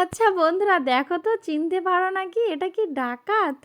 আচ্ছা বন্ধুরা দেখো তো চিনতে পারো নাকি? এটা কি ডাকাত?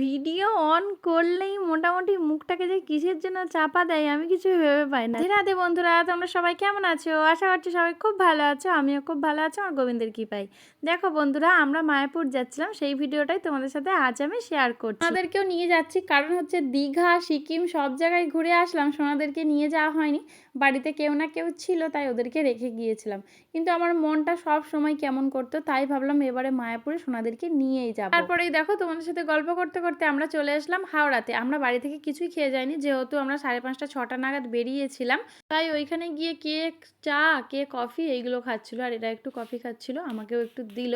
ভিডিও অন করলেই মোটামুটি মুখটাকে যে কিসের জন্য চাপা দেয় আমি কিছু ভেবে পাই না। রাধে বন্ধুরা তোমরা সবাই কেমন আছো? আশা করছি সবাই খুব ভালো আছো আমিও খুব ভালো আছো আমার গোবিন্দের কি পাই দেখো বন্ধুরা আমরা মায়াপুর যাচ্ছিলাম সেই ভিডিওটাই তোমাদের সাথে আজ আমি শেয়ার করছি। আমাদেরকেও নিয়ে যাচ্ছি কারণ হচ্ছে দীঘা সিকিম সব জায়গায় ঘুরে আসলাম সোনাদেরকে নিয়ে যাওয়া হয়নি। বাড়িতে কেউ না কেউ ছিল তাই ওদেরকে রেখে গিয়েছিলাম। কিন্তু আমার মনটা সব সময় কেমন করতো তাই ভাবলাম এবারে মায়াপুরে সোনাদেরকে নিয়েই যাব। তারপরেই দেখো তোমাদের সাথে গল্প করতে করতে আমরা চলে আসলাম হাওড়াতে। আমরা বাড়ি থেকে কিছুই খেয়ে যাইনি, যেহেতু আমরা সাড়ে পাঁচটা, ছটা নাগাদ বেরিয়েছিলাম। তাই ওইখানে গিয়ে কে চা, কে কফি এইগুলো খাচ্ছিল। আর এরা একটু কফি খাচ্ছিল, আমাকেও একটু দিল।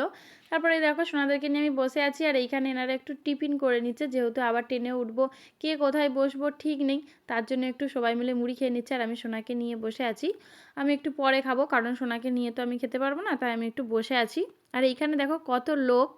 তারপরে দেখো, সোনাদেরকে নিয়ে আমি বসে আছি। আর এইখানে এনারা একটু টিফিন করে নিচ্ছে। যেহেতু আবার ট্রেনে উঠবো, কে কোথায় বসবো ঠিক নেই। তার জন্য একটু সবাই মিলে মুড়ি খেয়ে নিচ্ছে। আর আমি সোনাকে নিয়ে বসে আছি। আমি একটু পরে খাব, কারণ সোনাকে নিয়ে তো আমি খেতে পারব না। তাই আমি একটু বসে আছি। আর এইখানে দেখো, কত লোক।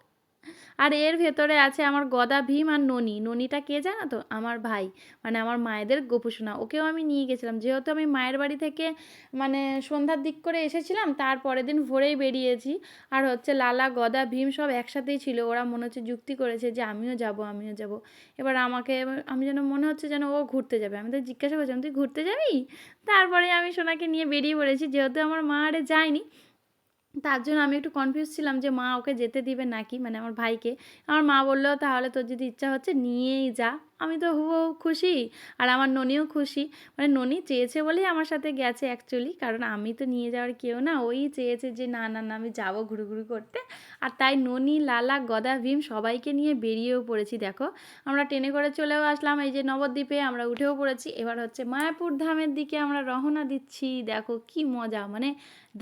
আর এর ভেতরে আছে আমার গদা ভীম আর ননি। ননিটা কে জানো তো? আমার ভাই। মানে আমার মায়েদের গোপুসোনা। ওকেও আমি নিয়ে গেছিলাম। যেহেতু আমি মায়ের বাড়ি থেকে মানে সন্ধ্যার দিক করে এসেছিলাম, তার পরের দিন ভোরেই বেরিয়েছি। আর হচ্ছে লালা, গদা, ভীম সব একসাথেই ছিল। ওরা মনে হচ্ছে যুক্তি করেছে যে আমিও যাব আমিও যাব। এবার আমাকে আমি যেন মনে হচ্ছে যেন ও ঘুরতে যাবে। আমি তো জিজ্ঞাসা করছিলাম, তুই ঘুরতে যাবি? তারপরে আমি সোনাকে নিয়ে বেরিয়ে পড়েছি। যেহেতু আমার মা আরে যায়নি তার জন্য আমি একটু কনফিউজ ছিলাম যে মা ওকে যেতে দিবে নাকি? মানে আমার ভাইকে। আমার মা বলল, তাহলে তোর যদি ইচ্ছা হচ্ছে নিয়েই যা। আমি তো হুবহু খুশি আর আমার ননিও খুশি। মানে ননি চেয়েছে বলেই আমার সাথে গেছে অ্যাকচুয়ালি কারণ আমি তো নিয়ে যাওয়ার কেউ না, ওই চেয়েছে যে না না না, আমি যাব ঘুরু করতে। আর তাই ননি, লালা, গদা, ভীম সবাইকে নিয়ে বেরিয়েও পড়েছি, দেখো। আমরা ট্রেনে করে চলেও আসলাম, এই যে নবদ্বীপে আমরা উঠেও পড়েছি। এবার হচ্ছে মায়াপুর ধামের দিকে আমরা রওনা দিচ্ছি, দেখো কি মজা মানে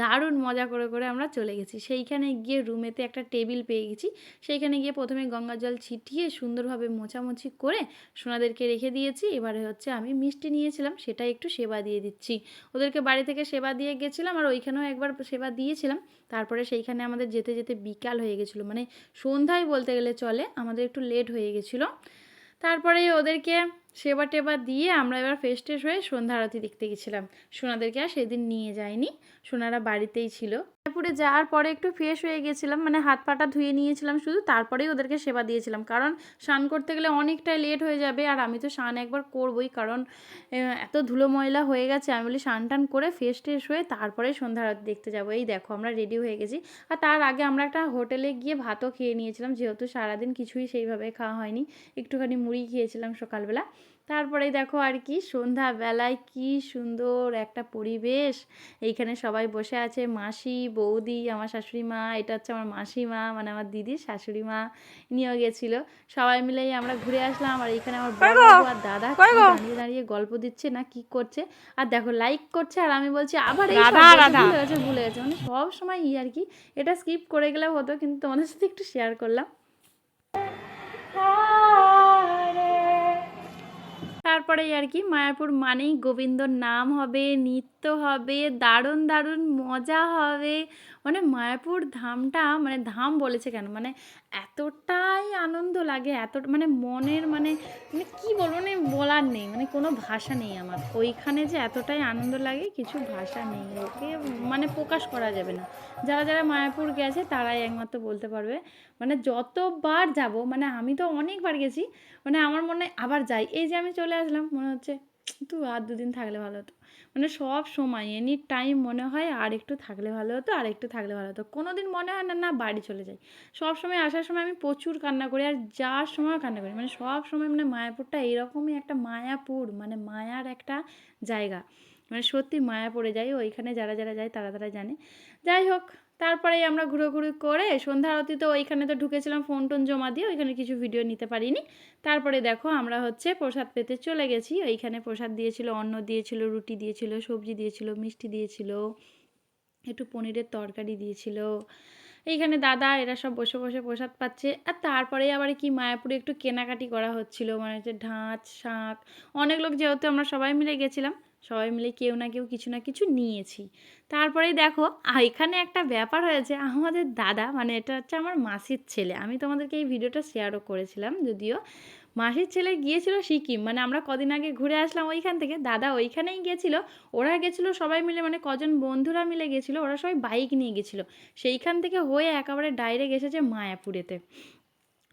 দারুণ মজা করে করে আমরা চলে গেছি। সেইখানে গিয়ে রুমেতে একটা টেবিল পেয়ে গেছি। সেইখানে গিয়ে প্রথমে গঙ্গা জল ছিটিয়ে সুন্দরভাবে মোছামুছি করে সোনাদেরকে রেখে দিয়েছি। এবারে হচ্ছে আমি মিষ্টি নিয়েছিলাম সেটা একটু সেবা দিয়ে দিচ্ছি। ওদেরকে বাড়ি থেকে সেবা দিয়ে গেছিলাম আর ওইখানেও একবার সেবা দিয়েছিলাম। তারপরে সেইখানে আমাদের যেতে যেতে বিকাল হয়ে গেছিল। মানে সন্ধ্যায় বলতে গেলে চলে, আমাদের একটু লেট হয়ে গেছিল। তারপরে ওদেরকে সেবা টেবা দিয়ে আমরা এবার ফ্রেশ ট্রেশ হয়ে সন্ধ্যা আরতি দেখতে গেছিলাম। সোনাদেরকে আর সেদিন নিয়ে যায়নি সোনারা বাড়িতেই ছিল। মায়াপুরে যাওয়ার পরে একটু ফ্রেশ হয়ে গেছিলাম মানে হাত পাটা ধুয়ে নিয়েছিলাম শুধু, তারপরেই ওদেরকে সেবা দিয়েছিলাম। কারণ স্নান করতে গেলে অনেকটাই লেট হয়ে যাবে, আর আমি তো স্নান একবার করবই, কারণ এত ধুলো ময়লা হয়ে গেছে, আমি বলি স্নান টান করে ফ্রেশ ট্রেশ হয়ে তারপরে সন্ধ্যা আরতি দেখতে যাব। এই দেখো, আমরা রেডি হয়ে গেছি। আর তার আগে আমরা একটা হোটেলে গিয়ে ভাতও খেয়ে নিয়েছিলাম, যেহেতু সারাদিন কিছুই সেইভাবে খাওয়া হয়নি, একটুখানি মুড়ি খেয়েছিলাম সকালবেলা। তারপরে দেখো আর কি সন্ধ্যাবেলায় কি সুন্দর একটা পরিবেশ। এইখানে সবাই বসে আছে মাসি বৌদি আমার শাশুড়ি মা এটা হচ্ছে আমার মাসিমা মানে আমার দিদির শাশুড়ি মা নিয়েও গেছিল। সবাই মিলেই আমরা ঘুরে আসলাম আর এইখানে আমার বড় আর দাদা দাঁড়িয়ে দাঁড়িয়ে গল্প দিচ্ছে না কি করছে? আর দেখো লাইক করছে আর আমি বলছি আবার এই ভুলে গেছে ভুলে গেছে। মানে সব সময় ই আর কি এটা স্কিপ করে গেলেও হতো কিন্তু তোমাদের সাথে একটু শেয়ার করলাম। তারপরে আর কি মায়াপুর মানেই গোবিন্দর নাম হবে নৃত্য হবে দারুণ দারুণ মজা হবে। মানে মায়াপুর ধামটা মানে ধাম বলেছে কেন? মানে এতটাই আনন্দ লাগে, এত মানে মনের মানে মানে কী বলব মানে বলার নেই মানে কোনো ভাষা নেই আমার। ওইখানে যে এতটাই আনন্দ লাগে, কিছু ভাষা নেই। ওকে মানে প্রকাশ করা যাবে না। যারা যারা মায়াপুর গেছে, তারাই একমাত্র বলতে পারবে। মানে যতবার যাব মানে আমি তো অনেকবার গেছি মানে আমার মনে আবার যাই। এই যে আমি চলে আসলাম, মনে হচ্ছে তু আর দুদিন থাকলে ভালো হতো। মানে সব সময় এনি টাইম মনে হয় আর একটু থাকলে ভালো হতো, আর একটু থাকলে ভালো হতো। কোনো দিন মনে হয় না না, বাড়ি চলে যাই। সব সময় আসার সময় আমি প্রচুর কান্না করি আর যাওয়ার সময় কান্না করি। মানে সব সময় মানে মায়াপুরটা এইরকমই একটা মায়াপুর মানে মায়ার একটা জায়গা। মানে সত্যি মায়া পড়ে যায় ওইখানে যারা যারা যায় তারা তারা জানে। যাই হোক তারপরে আমরা ঘুরোঘুরি করে সন্ধ্যা আরতি তো ওইখানে তো ঢুকেছিলাম ফোন টোন জমা দিয়ে ওইখানে কিছু ভিডিও নিতে পারিনি। তারপরে দেখো আমরা হচ্ছে প্রসাদ পেতে চলে গেছি। ওইখানে প্রসাদ দিয়েছিল, অন্ন দিয়েছিল, রুটি দিয়েছিল, সবজি দিয়েছিল, মিষ্টি দিয়েছিল, একটু পনিরের তরকারি দিয়েছিল। এইখানে দাদা এরা সব বসে বসে প্রসাদ পাচ্ছে। আর তারপরে আবার কি মায়াপুরে একটু কেনাকাটি করা হচ্ছিল মানে হচ্ছে ঢাঁচ শাঁখ অনেক লোক যেহেতু আমরা সবাই মিলে গেছিলাম সবাই মিলে কেউ না কেউ কিছু না কিছু নিয়েছি। তারপরে দেখো এখানে একটা ব্যাপার হয়েছে, আমাদের দাদা মানে এটা হচ্ছে আমার মাসির ছেলে, আমি তোমাদেরকে এই ভিডিওটা শেয়ারও করেছিলাম, যদিও মাসির ছেলে গিয়েছিল সিকিম মানে আমরা কদিন আগে ঘুরে আসলাম ওইখান থেকে, দাদা ওইখানেই গেছিল, ওরা গেছিল সবাই মিলে মানে কজন বন্ধুরা মিলে গেছিল, ওরা সবাই বাইক নিয়ে গেছিল, সেইখান থেকে হয়ে একেবারে ডাইরেক্ট এসেছে মায়াপুরেতে।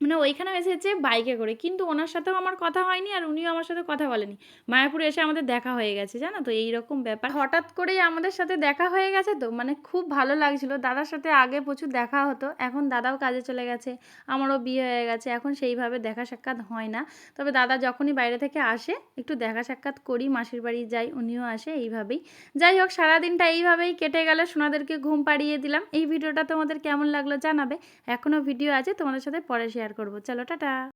মানে ওইখানেও এসেছে বাইকে করে। কিন্তু ওনার সাথেও আমার কথা হয়নি আর উনিও আমার সাথে কথা বলেনি। মায়াপুরে এসে আমাদের দেখা হয়ে গেছে, জানো তো? এইরকম ব্যাপার। হঠাৎ করেই আমাদের সাথে দেখা হয়ে গেছে তো? মানে খুব ভালো লাগছিল। দাদার সাথে আগে প্রচুর দেখা হতো, এখন দাদাও কাজে চলে গেছে, আমারও বিয়ে হয়ে গেছে, এখন সেইভাবে দেখা সাক্ষাৎ হয় না। তবে দাদা যখনই বাইরে থেকে আসে, একটু দেখা সাক্ষাৎ করি, মাসির বাড়ি যাই, উনিও আসে, এইভাবেই। যাই হোক, সারাদিনটা এইভাবেই কেটে গেল, সোনাদেরকে ঘুম পাড়িয়ে দিলাম। এই ভিডিওটা তোমাদের কেমন লাগল জানাবে? এখনও ভিডিও আছে, তোমাদের সাথে পরে শেয়ার করব। চলো টাটা।